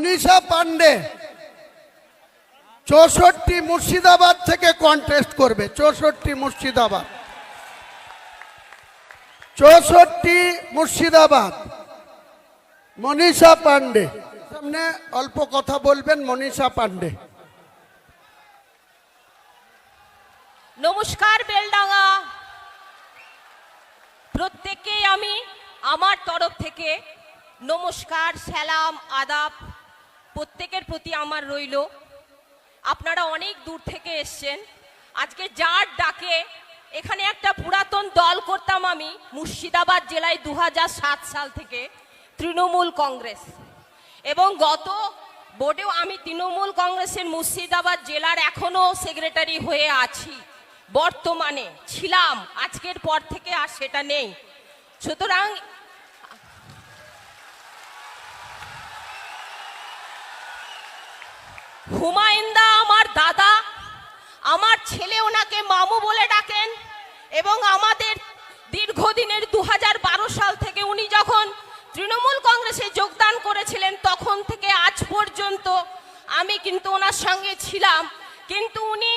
মনীষা পান্ডে চৌষট্টি মুর্শিদাবাদ থেকে কন্টেস্ট করবে, চৌষট্টি মুর্শিদাবাদ। চৌষট্টি মুর্শিদাবাদ, মনীষা পান্ডে সামনে অল্প কথা বলবেন মনীষা পান্ডে নমস্কার বেলডাঙ্গা। প্রত্যেককেই আমি আমার তরফ থেকে নমস্কার, সালাম, আদাব প্রত্যেকের প্রতি আমার রইল। আপনারা অনেক দূর থেকে এসছেন। আজকে যার ডাকে এখানে একটা পুরাতন দল করতাম আমি, মুর্শিদাবাদ জেলায় দু হাজার সাত সাল থেকে তৃণমূল কংগ্রেস। এবং গত বোর্ডেও আমি তৃণমূল কংগ্রেসের মুর্শিদাবাদ জেলার এখনও সেক্রেটারি হয়ে আছি। বর্তমানে ছিলাম, আজকের পর থেকে আর সেটা নেই। সুতরাং হুমায়ুন্দা আমার দাদা, আমার ছেলে ওনাকে মামু বলে ডাকেন এবং আমাদের দীর্ঘদিনের দু হাজার বারো সাল থেকে উনি যখন তৃণমূল কংগ্রেসে যোগদান করেছিলেন, তখন থেকে আজ পর্যন্ত আমি কিন্তু ওনার সঙ্গে ছিলাম। কিন্তু উনি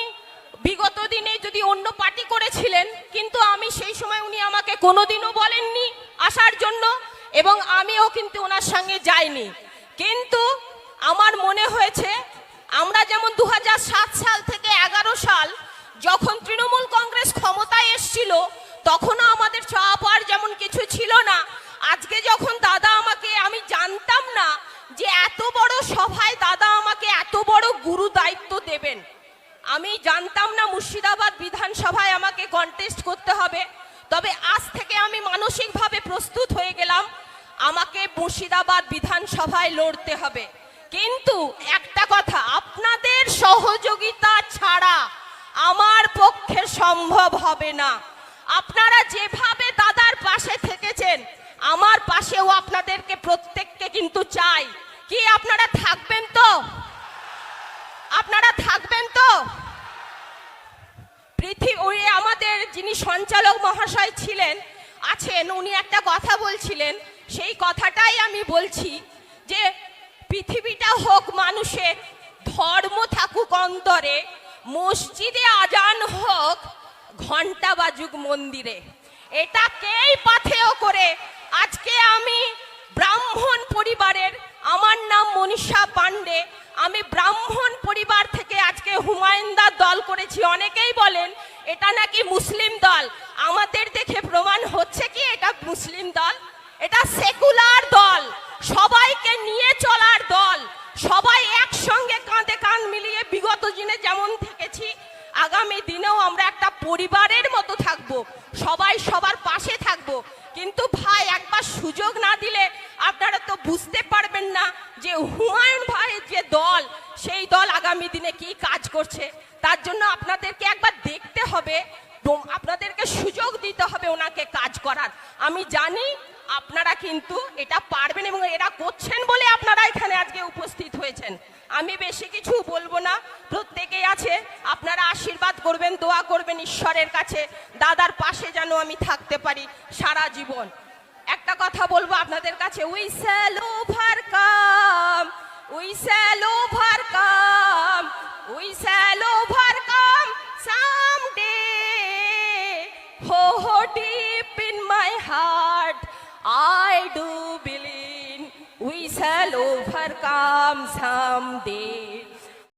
বিগত দিনে যদি অন্য পার্টি করেছিলেন, কিন্তু আমি সেই সময় উনি আমাকে কোনোদিনও বলেননি আসার জন্য এবং আমিও কিন্তু ওনার সঙ্গে যাইনি। কিন্তু আমার মনে হয়েছে আমরা যেমন দু হাজার সাত সাল থেকে এগারো সাল যখন তৃণমূল কংগ্রেস ক্ষমতায় এসছিল, তখনও আমাদের পাওয়ার যেমন কিছু ছিল না। আজকে যখন দাদা আমাকে, আমি জানতাম না যে এত বড় সভায় দাদা আমাকে এত বড় গুরু দায়িত্ব দেবেন। আমি জানতাম না মুর্শিদাবাদ বিধানসভায় আমাকে কন্টেস্ট করতে হবে। তবে আজ থেকে আমি মানসিকভাবে প্রস্তুত হয়ে গেলাম, আমাকে মুর্শিদাবাদ বিধানসভায় লড়তে হবে। কিন্তু একটা কথা আপনাদের সহযোগিতা ছাড়া আমার পক্ষে সম্ভব হবে না। আপনারা যেভাবে দাদার পাশে থেকেছেন, আমার পাশেও আপনাদেরকে প্রত্যেককে কিন্তু চাই। কি আপনারা থাকবেন তো? আপনারা থাকবেন তো? পৃথিবী আমাদের যিনি সঞ্চালক মহাশয় ছিলেন, আছেন, উনি একটা কথা বলছিলেন। সেই কথাটাই আমি বলছি যে, পৃথিবীটা হোক মানুষের, ধর্ম থাকুক অন্তরে, মসজিদে আজান হোক ঘণ্টা বাজুক মন্দিরে। এটাকেই পাথেয় করে আজকে আমি ব্রাহ্মণ পরিবারের, আমার নাম মনীষা পাণ্ডে, আমি ব্রাহ্মণ পরিবার থেকে আজকে হুমায়ুনদার দল করেছি। অনেকেই বলেন, এটা নাকি মুসলিম দল? আমাদের দেখে প্রমাণ হচ্ছে কি, এটা মুসলিম দল। এটা সেকুলার দল। সবাইকে নিয়ে চলার দল। সবাই একসঙ্গে কাঁধে কাঁধ মিলিয়ে বিগত দিনে যেমন আগামী দিনেও আমরা একটা পরিবারের মতো থাকব, সবাই সবার পাশে থাকব। কিন্তু ভাই, একবার সুযোগ না দিলে আপনারা তো বুঝতে পারবেন না যে হুমায়ুন ভাইয়ের যে দল, সেই দল আগামী দিনে কি কাজ করছে। তার জন্য আপনাদেরকে একবার দেখতে হবে আপনাদেরকে সুযোগ দিতে হবে ওনাকে কাজ করার। আমি জানি আপনারা কিন্তু এটা পারবেন এবং এরা করছেন বলে আপনারা এখানে আজকে উপস্থিত হয়েছেন। আমি বেশি কিছু বলব না। করবেন, দোয়া করবেন ঈশ্বরের কাছে। দাদার পাশে যেন আমি থাকতে পারি সারা জীবন। একটা কথা বলব আপনাদের কাছে। We shall overcome we shall overcome we shall overcome someday ho ho, deep in my heart, I do believe we shall overcome someday.